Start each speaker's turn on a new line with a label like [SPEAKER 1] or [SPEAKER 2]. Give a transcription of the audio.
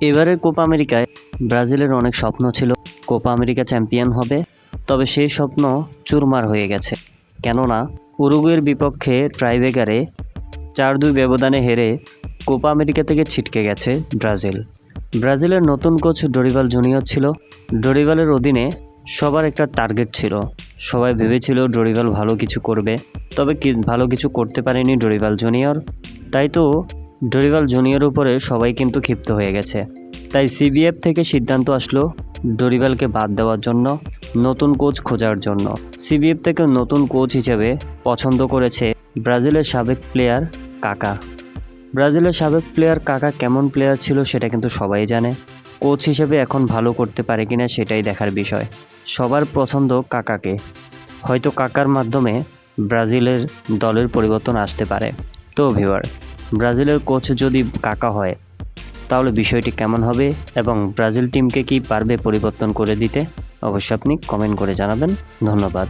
[SPEAKER 1] এবারের কোপা আমেরিকায় ব্রাজিলের অনেক স্বপ্ন ছিল, কোপা আমেরিকা চ্যাম্পিয়ন হবে, তবে সেই স্বপ্ন চুরমার হয়ে গেছে। কেননা, উরুগুয়ের বিপক্ষে ট্রাইবেগারে চার দুই ব্যবধানে হেরে কোপা আমেরিকা থেকে ছিটকে গেছে ব্রাজিল। ব্রাজিলের নতুন কোচ ডরিভাল জুনিয়র ছিল। ডরিভালের অধীনে সবার একটা টার্গেট ছিল। সবাই ভেবেছিল ডরিভাল ভালো কিছু করবে, তবে ভালো কিছু করতে পারেনি ডরিভাল জুনিয়র। তাই তো ডরিভাল জুনিয়র উপরে সবাই কিন্তু ক্ষিপ্ত হয়ে গেছে। তাই সিবিএফ থেকে সিদ্ধান্ত আসলো ডরিভালকে বাদ দেওয়ার জন্য, নতুন কোচ খোঁজার জন্য। সিবিএফ থেকে নতুন কোচ হিসেবে পছন্দ করেছে ব্রাজিলের সাবেক প্লেয়ার কাকা। ব্রাজিলের সাবেক প্লেয়ার কাকা কেমন প্লেয়ার ছিল সেটা কিন্তু সবাই জানে। কোচ হিসেবে এখন ভালো করতে পারে কিনা সেটাই দেখার বিষয়। সবার পছন্দ কাকাকে। হয়তো কাকার মাধ্যমে ব্রাজিলের দলের পরিবর্তন আসতে পারে। তো ভিউয়ার ব্রাজিলের কোচ যদি কাকা হয়, তাহলে বিষয়টি কেমন হবে এবং ব্রাজিল টিমকে কি পারবে পরিবর্তন করে দিতে? অবশ্যই আপনি কমেন্ট করে জানাবেন। ধন্যবাদ।